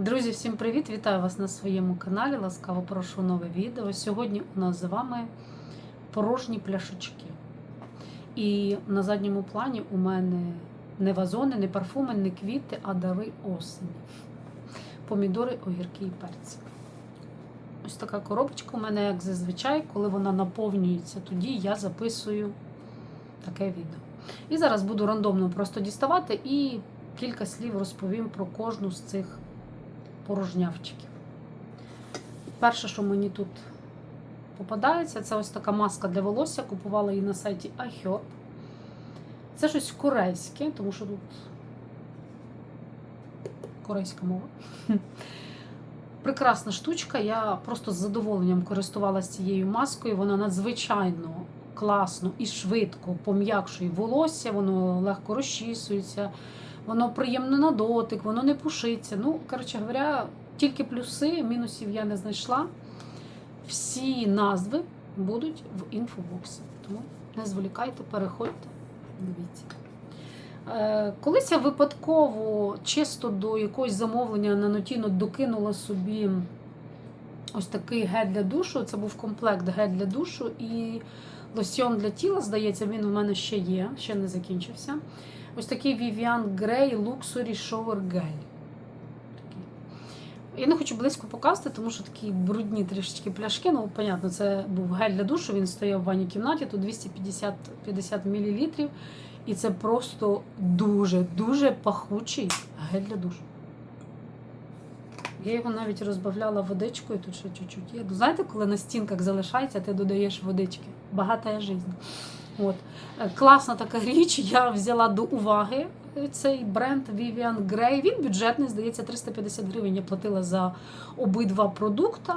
Друзі, всім привіт! Вітаю вас на своєму каналі. Ласкаво прошу нове відео. Сьогодні у нас з вами порожні пляшечки. І на задньому плані у мене не вазони, не парфуми, не квіти, а дари осені. Помідори, огірки і перці. Ось така коробочка у мене, як зазвичай, коли вона наповнюється, тоді я записую таке відео. І зараз буду рандомно просто діставати і кілька слів розповім про кожну з цих порожнявчиків. Перше, що мені тут попадається, це ось така маска для волосся. Купувала її на сайті iHerb. Це щось корейське, тому що тут корейська мова. Прекрасна штучка. Я просто з задоволенням користувалася цією маскою. Вона надзвичайно класно і швидко пом'якшує волосся, воно легко розчісується, воно приємне на дотик, воно не пушиться. Ну, коротше говоря, тільки плюси, мінусів я не знайшла. Всі назви будуть в інфобоксі. Тому не зволікайте, переходьте, дивіться. Е, Колись я випадково чисто до якогось замовлення на Нотіно докинула собі ось такий гель для душу. Це був комплект гель для душу і лосьйон для тіла, здається, він у мене ще є, ще не закінчився. Ось такий Vivian Grey Luxury Shower Gel. Я не хочу близько показувати, тому що такі брудні трішечки пляшки. Ну, понятно, це був гель для душу, він стояв в ванній кімнаті, тут 250 50 мл. І це просто дуже-дуже пахучий гель для душу. Я його навіть розбавляла водичкою, тут ще чуть-чуть є. Знаєте, коли на стінках залишається, ти додаєш водички. Багата життя. От. Е, Класна така річ. Я взяла до уваги цей бренд Vivian Grey. Він бюджетний, здається, 350 гривень. Я платила за обидва продукти.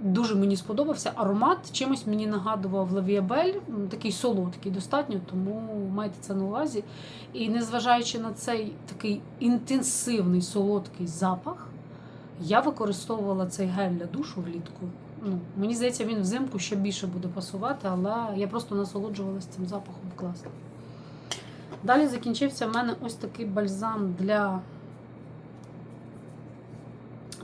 Дуже мені сподобався аромат. Чимось мені нагадував Лавіабель, такий солодкий достатньо, тому майте це на увазі. І незважаючи на цей такий інтенсивний солодкий запах, я використовувала цей гель для душу влітку. Ну, мені здається, він взимку ще більше буде пасувати, але я просто насолоджувалася цим запахом класно. Далі закінчився в мене ось такий бальзам для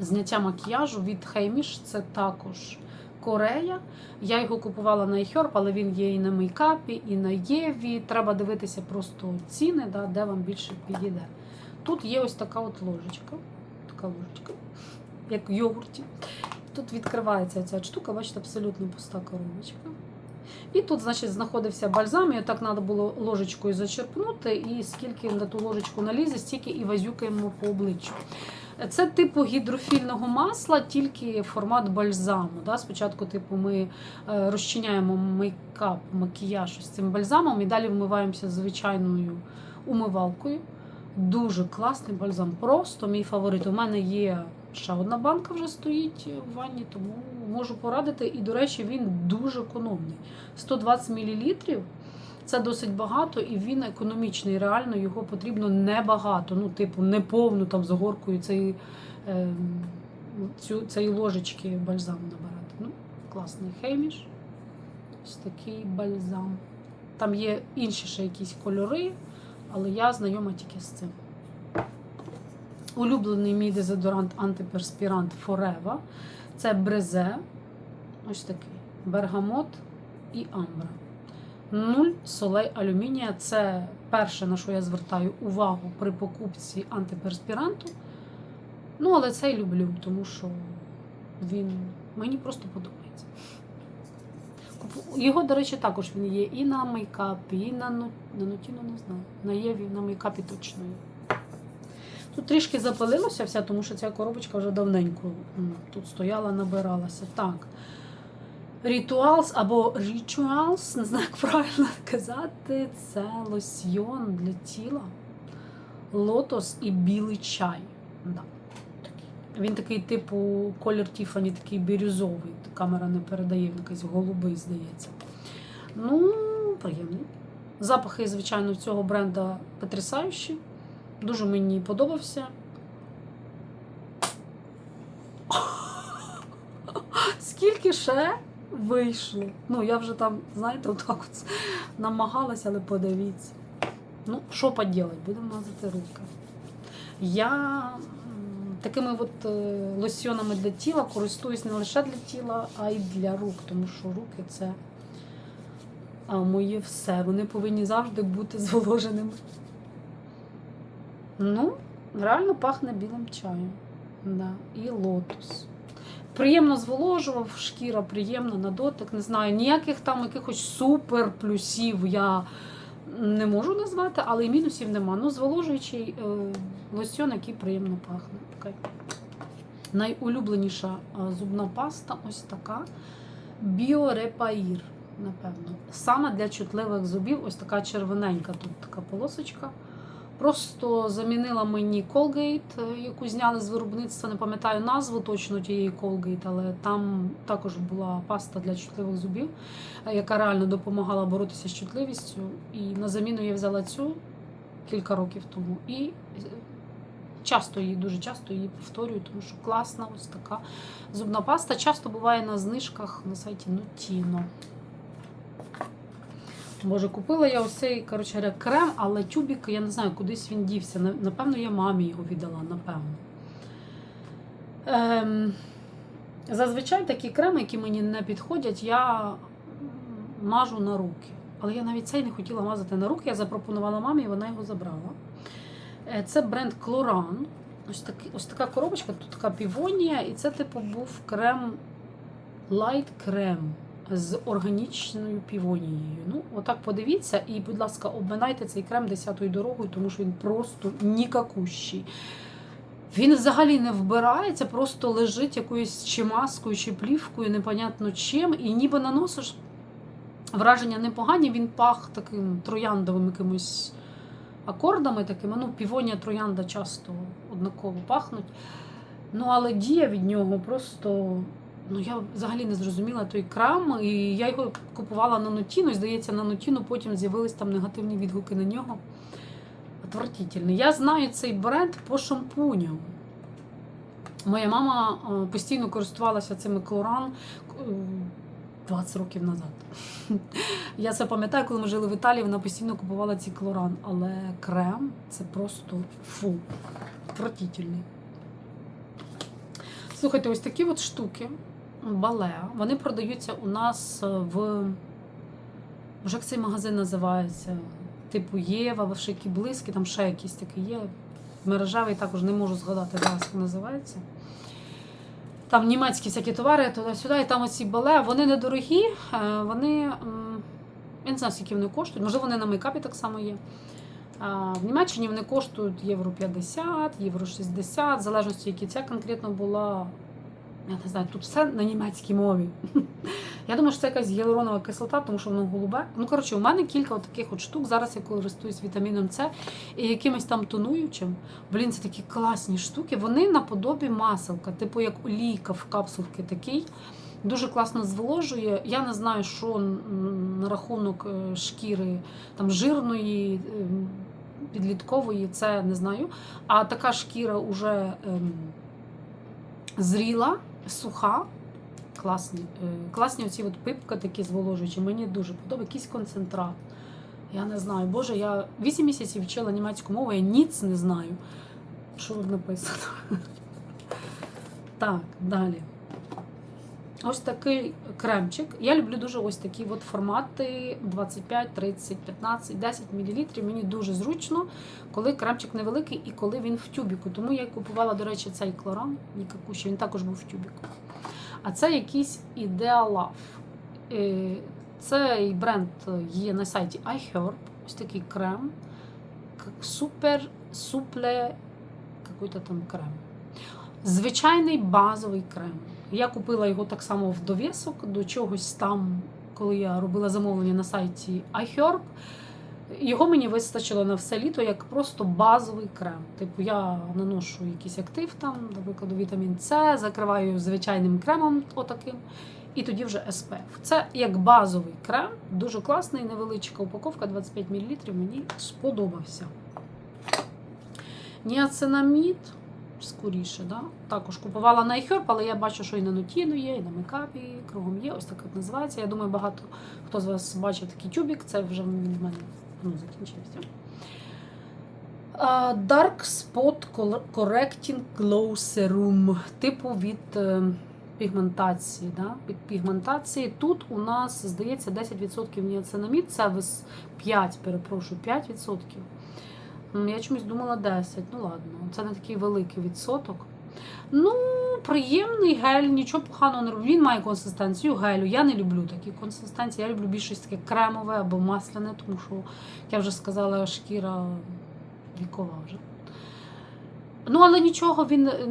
зняття макіяжу від Хейміш. Це також Корея. Я його купувала на iHerb, але він є і на мейкапі, і на Єві. Треба дивитися просто ціни, да, де вам більше підійде. Тут є ось така от ложечка. Така ложечка, як в йогурті. Тут відкривається ця штука, бачите, абсолютно пуста коробочка. І тут, значить, знаходився бальзам, і так треба було ложечкою зачерпнути, і скільки на ту ложечку налізе, стільки і вазюкаємо по обличчю. Це типу гідрофільного масла, тільки формат бальзаму. Да? Спочатку, типу, ми е, розчиняємо мейкап, макіяж ось цим бальзамом і далі вмиваємося звичайною умивалкою. Дуже класний бальзам. Просто мій фаворит. У мене є ще одна банка вже стоїть в ванні, тому можу порадити. І, до речі, він дуже економний. 120 мл це досить багато, і він економічний. Реально його потрібно небагато. Ну, типу, не повну там з горкою цієї, е, цю, цієї ложечки бальзам набирати. Ну, класний хейміш. Ось такий бальзам. Там є інші ще якісь кольори, але я знайома тільки з цим. Улюблений мій дезодорант антиперспірант Forever. Це брезе. Ось такий. Бергамот і амбра. Нуль солей алюмінія. Це перше, на що я звертаю увагу при покупці антиперспіранту. Ну, але цей люблю, тому що він мені просто подобається. Його, до речі, також він є і на мейкапі, і на, на нотіну, не знаю. На Єві, на мейкапі точно є. Тут трішки запалилося все, тому що ця коробочка вже давненько тут стояла, набиралася. Так. Rituals або Rituals, не знаю, як правильно казати, це лосьйон для тіла. Лотос і білий чай. Да. Він такий, типу, колір Тіфані, такий бірюзовий. Камера не передає, він якийсь голубий, здається. Ну, приємний. Запахи, звичайно, цього бренда потрясаючі. Дуже мені подобався. Скільки ще вийшло? Ну, я вже там, знаєте, отак от намагалася, але подивіться. Ну, що поділати, будемо мазати руки. Я такими от е, лосьйонами для тіла користуюсь не лише для тіла, а й для рук, тому що руки це моє все. Вони повинні завжди бути зволоженими. Ну, реально пахне білим чаєм. Да. І лотос. Приємно зволожував, шкіра приємна на дотик. Не знаю, ніяких там якихось супер плюсів я не можу назвати, але і мінусів нема. Ну, зволожуючий е, лосьон, який приємно пахне. Така найулюбленіша е, зубна паста ось така. Біорепаїр, напевно. Саме для чутливих зубів, ось така червоненька тут така полосочка. Просто замінила мені Colgate, е, яку зняли з виробництва. Не пам'ятаю назву точно тієї Colgate, але там також була паста для чутливих зубів, е, яка реально допомагала боротися з чутливістю. І на заміну я взяла цю кілька років тому. І е, часто її, дуже часто її повторюю, тому що класна ось така зубна паста. Часто буває на знижках на сайті Nutino. Боже, купила я ось цей коротше, крем, але тюбік, я не знаю, кудись він дівся. Напевно, я мамі його віддала, напевно. Ем, зазвичай такі креми, які мені не підходять, я мажу на руки. Але я навіть цей не хотіла мазати на руки. Я запропонувала мамі, і вона його забрала. Е, Це бренд Cloran. Ось, такий, ось така коробочка, тут така півонія, і це, типу, був крем Light крем з органічною півонією. Ну, отак подивіться, і, будь ласка, обминайте цей крем десятою дорогою, тому що він просто нікакущий. Він взагалі не вбирається, просто лежить якоюсь чи маскою, чи плівкою, непонятно чим, і ніби наносиш враження непогані, він пах таким трояндовим якимось акордами такими. Ну, півонія троянда часто однаково пахнуть. Ну, але дія від нього просто. Ну, я взагалі не зрозуміла той крам, і я його купувала на Нутіну, і здається, на Нутіну потім з'явились там негативні відгуки на нього. Отвратительний. Я знаю цей бренд по шампуню. Моя мама е, постійно користувалася цими клоран е, 20 років назад. Я це пам'ятаю, коли ми жили в Італії, вона постійно купувала ці клоран, але крем це просто фу. Отвратительний. Слухайте, ось такі от штуки, бале, вони продаються у нас в. Вже як цей магазин називається? Типу Єва, Вишики Близькі, там ще якісь такі є. Мережевий також не можу згадати зараз, як називається. Там німецькі всякі товари туди-сюди, і там оці бале, вони недорогі, е, вони. Я не знаю, скільки вони коштують. Можливо, вони на мейкапі так само є. В Німеччині вони коштують євро 50, євро 60, в залежності, які ця конкретно була. Я не знаю, тут все на німецькій мові. Я думаю, що це якась гіалуронова кислота, тому що воно голубе. Ну, коротше, у мене кілька таких от штук. Зараз я користуюсь вітаміном С і якимось там тонуючим. Блін, це такі класні штуки. Вони наподобі маселка, типу як олійка в капсулки такий. Дуже класно зволожує. Я не знаю, що на рахунок е, шкіри там жирної, ем, підліткової, це не знаю. А така шкіра уже ем, зріла, суха. Класні. Е, Класні оці от пипка такі зволожуючі. Мені дуже подобається. Якийсь концентрат. Я не знаю. Боже, я 8 місяців вчила німецьку мову, я ніц не знаю. Що тут написано? Так, далі. Ось такий кремчик. Я люблю дуже ось такі от формати 25, 30, 15, 10 мл. Мені дуже зручно, коли кремчик невеликий і коли він в тюбіку. Тому я купувала, до речі, цей клоран Нікакущий, він також був в тюбіку. А це якийсь Idealove. Е, Цей бренд є на сайті iHerb. Ось такий крем. Супер супле какой-то там крем. Звичайний базовий крем. Я купила його так само в довісок до чогось там, коли я робила замовлення на сайті iHerb. Його мені вистачило на все літо як просто базовий крем. Типу, я наношу якийсь актив там, до вітамін С, закриваю звичайним кремом отаким, і тоді вже SPF. Це як базовий крем, дуже класний, невеличка упаковка, 25 мл. Мені сподобався. Ніацинамід, скоріше, да? також купувала на iHerb, але я бачу, що і на Нутіну є, і на мейкапі кругом є. Ось так от називається. Я думаю, багато хто з вас бачив такий тюбік, це вже в мене ну, закінчився. Dark Spot Correcting Glow Serum, типу від е, пігментації. Да? Від пігментації. Тут у нас, здається, 10% ніацинамід, це вис- 5, перепрошую, 5%. М, Я чомусь думала 10. Ну ладно, це не такий великий відсоток. Ну, приємний гель, нічого поганого не робить. Він має консистенцію гелю. Я не люблю такі консистенції. Я люблю більше щось таке кремове або масляне, тому що, як я вже сказала, шкіра вікова вже. Ну, але нічого він е,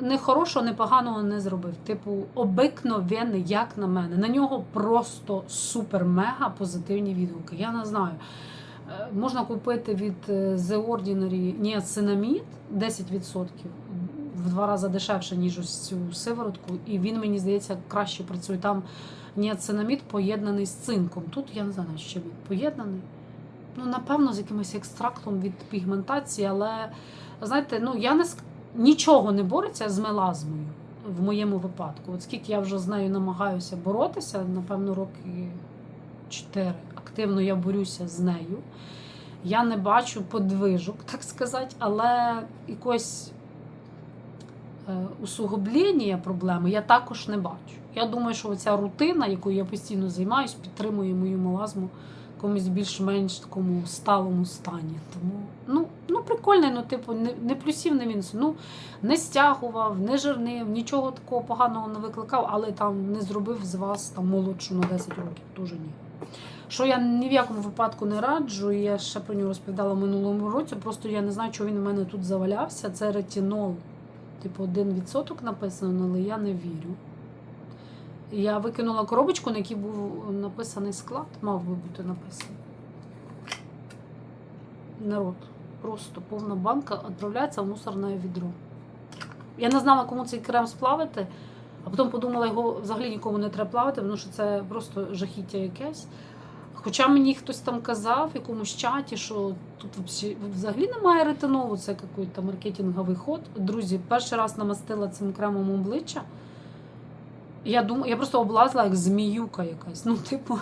не хорошого, не поганого не зробив. Типу, обикновенний, як на мене. На нього просто супер-мега позитивні відгуки. Я не знаю. Е, Можна купити від е, The Ordinary ніацинамід 10%, в два рази дешевше, ніж ось цю сиворотку, і він, мені здається, краще працює. Там ніацинамід поєднаний з цинком. Тут я не знаю, чим він поєднаний. Ну, напевно, з якимось екстрактом від пігментації, але знаєте, ну я не нічого не бореться з мелазмою в моєму випадку. От скільки я вже з нею намагаюся боротися, напевно, роки 4 активно я борюся з нею. Я не бачу подвижок, так сказати, але якось е, усугублення проблеми я також не бачу. Я думаю, що ця рутина, якою я постійно займаюся, підтримує мою мелазму в якомусь більш-менш такому сталому стані. Тому ну, ну прикольний, ну, типу, не, не плюсів, не мінусів. Ну, не стягував, не жирнив, нічого такого поганого не викликав, але там не зробив з вас там молодшу на 10 років. Дуже ні. Що я ні в якому випадку не раджу, я ще про нього розповідала в минулому році. Просто я не знаю, чого він у мене тут завалявся. Це ретинол. Типу, 1% написано, але я не вірю. Я викинула коробочку, на якій був написаний склад, мав би бути написаний. Народ. Просто повна банка відправляється в мусорне відро. Я не знала, кому цей крем сплавити, а потім подумала, його взагалі нікому не треба плавати, тому що це просто жахіття якесь. Хоча мені хтось там казав в якомусь чаті, що тут взагалі- немає ретинолу, це якийсь маркетинговий ход. Друзі, перший раз намастила цим кремом обличчя. Я думаю, я просто облазла як зміюка якась. Ну, типу,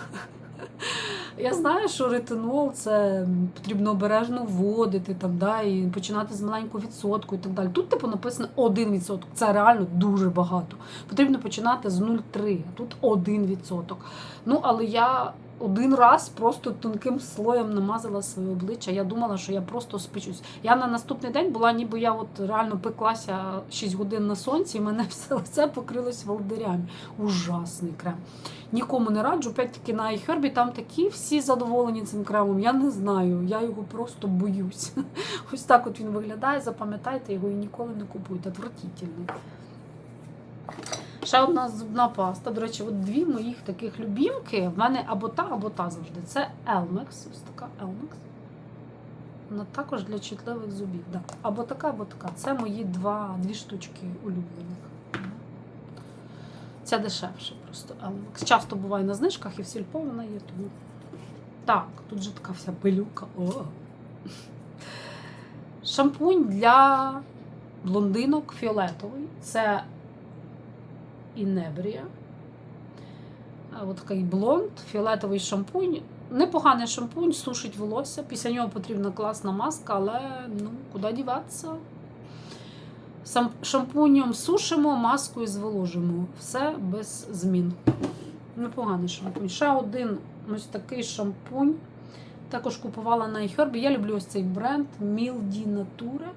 я знаю, що ретинол це потрібно обережно вводити там, да, і починати з маленького відсотку і так далі. Тут, типу, написано 1%. Це реально дуже багато. Потрібно починати з 0,3, а тут 1%. Ну, але я один раз просто тонким слоєм намазала своє обличчя. Я думала, що я просто спечусь. Я на наступний день була, ніби я от реально пеклася 6 годин на сонці, і мене все лице покрилось волдирями. Ужасний крем. Нікому не раджу. Опять-таки на iHerb там такі всі задоволені цим кремом. Я не знаю, я його просто боюсь. Ось так от він виглядає. Запам'ятайте його і ніколи не купуйте. Отвратительний. Ще одна зубна паста. До речі, от дві моїх таких любімки. В мене або та, або та завжди. Це Elmex. Ось така Elmex. Вона також для чутливих зубів. Да. Або така, або така. Це мої два, дві штучки улюблених. Ця дешевше просто Elmex. Часто буває на знижках і в сільпо вона є. Тому... Так, тут же така вся пилюка. О. Шампунь для блондинок фіолетовий. Це Інебрія. Ось такий блонд, фіолетовий шампунь. Непоганий шампунь, сушить волосся. Після нього потрібна класна маска, але ну, куди діватися? Шампунем сушимо, маскою зволожимо. Все без змін. Непоганий шампунь. Ще один ось такий шампунь. Також купувала на iHerb. Я люблю ось цей бренд Mildy Nature.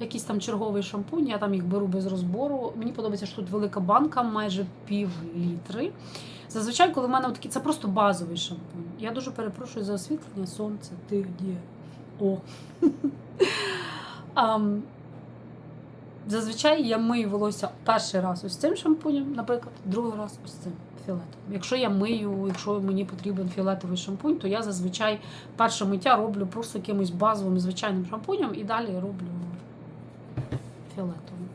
Якийсь там черговий шампунь, я там їх беру без розбору. Мені подобається, що тут велика банка, майже пів літри. Зазвичай, коли в мене такі, це просто базовий шампунь. Я дуже перепрошую за освітлення, сонце, ти де? О. Зазвичай я мию волосся перший раз ось цим шампунем, наприклад, другий раз ось цим фіолетовим. Якщо я мию, якщо мені потрібен фіолетовий шампунь, то я зазвичай перше миття роблю просто якимось базовим звичайним шампунем і далі роблю фіолетовим.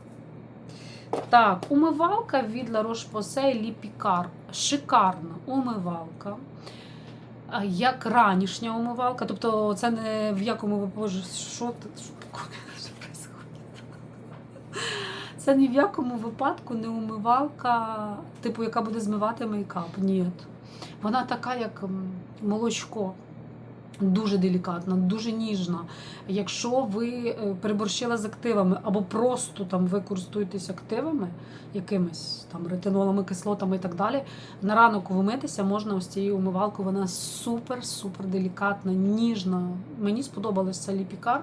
Так, умивалка від La Roche-Posay Lipikar. Шикарна умивалка. Як ранішня умивалка. Тобто це не в якому ви боже, що? Це ні в якому випадку не умивалка, типу, яка буде змивати мейкап. Ні. Вона така, як молочко. Дуже делікатна, дуже ніжна. Якщо ви е, переборщили з активами або просто там ви користуєтесь активами, якимись там ретинолами, кислотами і так далі, на ранок вмитися можна ось цією умивалкою. Вона супер-супер делікатна, ніжна. Мені сподобалася ліпікар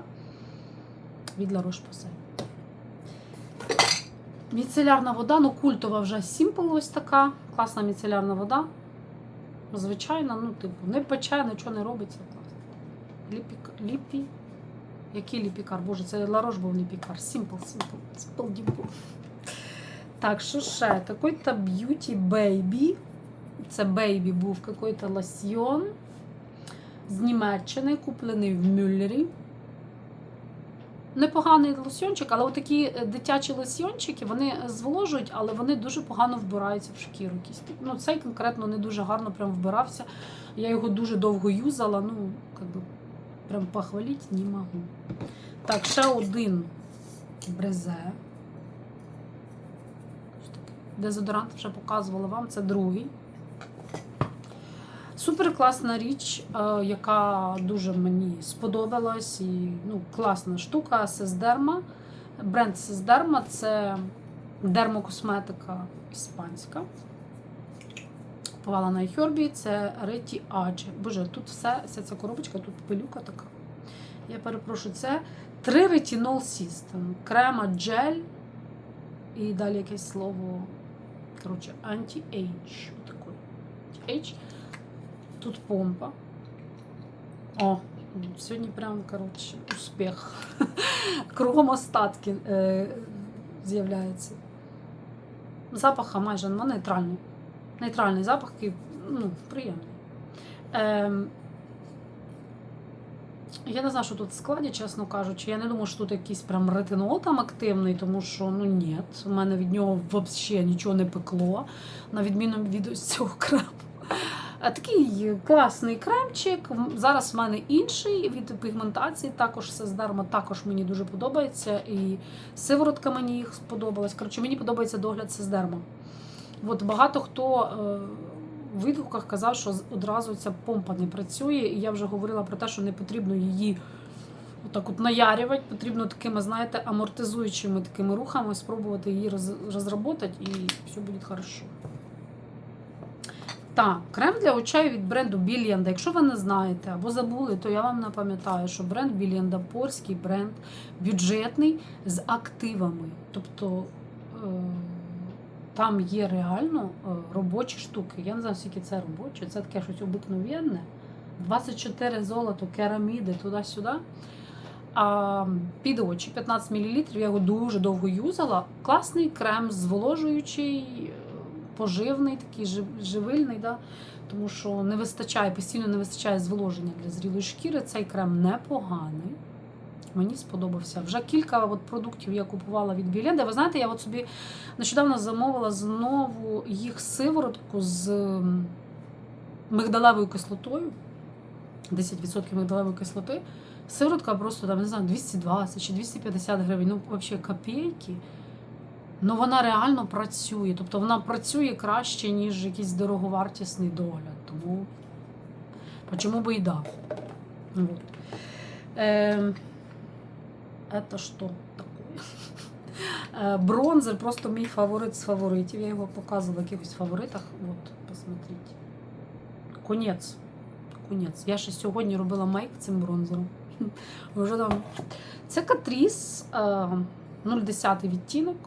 від La Roche-Posay. Міцелярна вода, ну культова вже Simple ось така. Класна міцелярна вода. Звичайна, ну, типу, не пече, нічого не робиться. Ліпік, ліпі. Який ліпікар? Боже, це Ларош був ліпікар. Simple, simple, simple, dimple. Так, що ще? Какой-то Beauty Baby. Це Baby був какой-то лосьйон з Німеччини, куплений в Мюллері. Непоганий лосьйончик, але такі е, дитячі лосьйончики, вони зволожують, але вони дуже погано вбираються в шкіру. Ну, цей конкретно не дуже гарно прям вбирався. Я його дуже довго юзала, ну, как би, прям похвалити не можу. Так, ще один брезе. Дезодорант вже показувала вам, це другий. Супер класна річ, е, яка дуже мені сподобалась. І ну, класна штука Сесдерма. Бренд Сесдерма це дермокосметика іспанська. Купувала на iHerb, це Реті Аджі. Боже, тут все, вся ця коробочка, тут пилюка така. Я перепрошую, це три ретінол System. Крема, джель і далі якесь слово. Коротше. Отакий. Anti-age. Тут помпа. О, сьогодні прям, коротше, успіх. Кругом остатки е, з'являється. Запаха майже нейтральний. Нейтральний запах, який ну, приємний. Ем, я не знаю, що тут в складі, чесно кажучи. Я не думаю, що тут якийсь прям ретинол там активний, тому що ну ні, у мене від нього взагалі нічого не пекло, на відміну від цього крему. А Такий класний кремчик. Зараз в мене інший від пігментації. Також Сездерма також мені дуже подобається. І сиворотка мені їх сподобалась. Коротше, мені подобається догляд Сездерма. От багато хто е, в відгуках казав, що одразу ця помпа не працює, і я вже говорила про те, що не потрібно її отак от наярювати, потрібно такими, знаєте, амортизуючими такими рухами спробувати її роз, розробити, і все буде хорошо. Так, крем для очей від бренду Біліанда. Якщо ви не знаєте або забули, то я вам напам'ятаю, що бренд Біліанда польський бренд бюджетний з активами. Тобто е, там є реально е, робочі штуки. Я не знаю, скільки це робоче, це таке щось обикновенне. 24 золото, кераміди, туди-сюди. А під очі 15 мл. Я його дуже довго юзала. Класний крем, зволожуючий, поживний, такий живильний. Да? Тому що не вистачає, постійно не вистачає зволоження для зрілої шкіри. Цей крем непоганий. Мені сподобався. Вже кілька от продуктів я купувала від Біленда. Ви знаєте, я от собі нещодавно замовила знову їх сиворотку з мигдалевою кислотою. 10% мигдалевої кислоти. Сиворотка просто там, не знаю, 220 чи 250 гривень. Ну, взагалі копійки. Ну вона реально працює. Тобто вона працює краще, ніж якийсь дороговартісний догляд. Тому чому би і да. Вот. Это що таке? Е, Бронзер просто мій фаворит з фаворитів. Я його показувала в якихось фаворитах. От, посмотрите. Конець. Конець. Я ще сьогодні робила мейк цим бронзером. Вже там. Це Катріс е, 0,10 відтінок.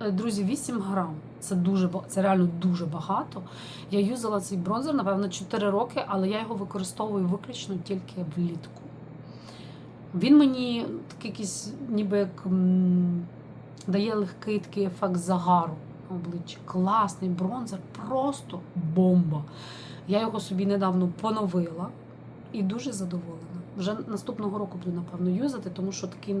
Е, Друзі, 8 грам. Це дуже це реально дуже багато. Я юзала цей бронзер, напевно, 4 роки, але я його використовую виключно тільки влітку. Він мені такий якийсь, ніби як дає легкий такий ефект загару на обличчі. Класний бронзер, просто бомба. Я його собі недавно поновила і дуже задоволена. Вже наступного року буду, напевно, юзати, тому що такий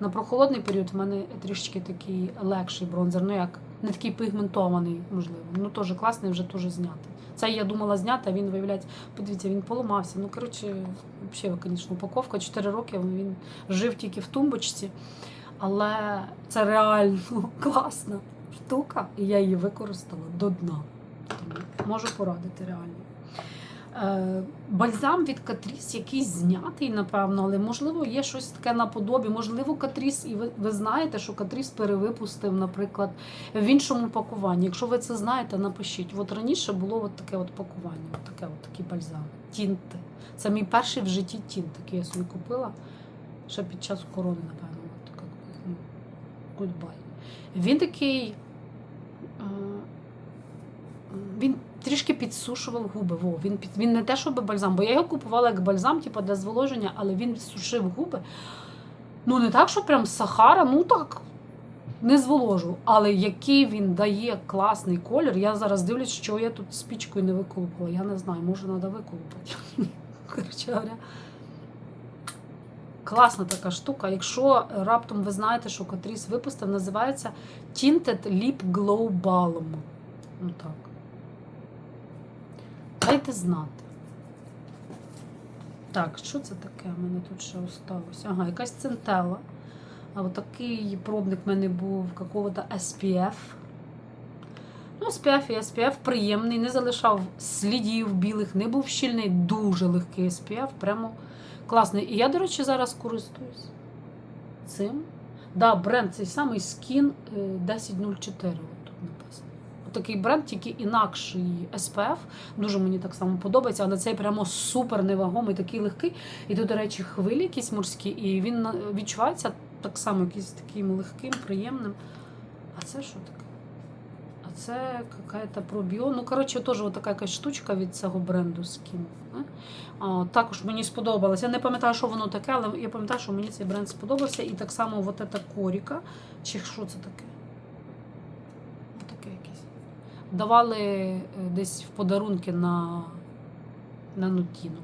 на- прохолодний період в мене трішечки такий легший бронзер. Ну як не такий пігментований, можливо. Ну теж класний, вже теж знятий. Це я думала зняти, а він виявляється, подивіться, він поламався. Ну, коротше, взагалі, звісно, упаковка 4 роки, він жив тільки в тумбочці. Але це реально класна штука, і я її використала до дна. Тому можу порадити реально. Е, Бальзам від Катріс якийсь знятий, напевно, але можливо є щось таке наподобі. Можливо, Катріс, і ви, ви знаєте, що Катріс перевипустив, наприклад, в іншому пакуванні. Якщо ви це знаєте, напишіть. От раніше було от таке от пакування, от таке от такі бальзами. Тінти. Це мій перший в житті тінт, який я собі купила ще під час корони, напевно. От, ну, goodbye. Він такий. е, Він трішки підсушував губи. Во, він, під, він не те, щоб бальзам, бо я його купувала як бальзам, типу для зволоження, але він сушив губи. Ну, не так, що прям Сахара, ну так, не зволожу. Але який він дає класний колір, я зараз дивлюсь, що я тут спічкою не виколупала. Я не знаю, може, треба виколупати. Коротше говоря. Класна така штука. Якщо раптом ви знаєте, що Катріс випустив, називається Tinted Lip Glow Balm. Ну так. Дайте знати. Так, що це таке? У мене тут ще осталось. Ага, якась центела. А от такий пробник в мене був какого-то SPF. Ну, SPF і SPF приємний, не залишав слідів білих, не був щільний, дуже легкий SPF, прямо класний. І я, до речі, зараз користуюсь цим. Да, бренд цей самий Skin е, 1004. От тут написано. Такий бренд, тільки інакший SPF. Дуже мені так само подобається, але цей прямо супер невагомий, такий легкий. І тут, до речі, хвилі якісь морські, і він відчувається так само якийсь таким легким, приємним. А це що таке? А це какая-то пробіо. Ну, коротше, теж така якась штучка від цього бренду Skin. А, також мені сподобалося. Я не пам'ятаю, що воно таке, але я пам'ятаю, що мені цей бренд сподобався. І так само от ця коріка. Чи що це таке? Давали е, десь в подарунки на, на Нутіну.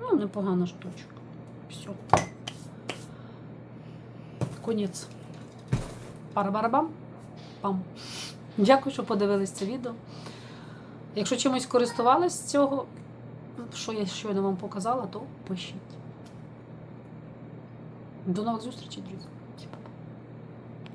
Ну, непогана штучка. Все. Конець. Пара-барабам. Пам. Дякую, що подивились це відео. Якщо чимось користувались з цього, що я щойно вам показала, то пишіть. До нових зустрічей, друзі.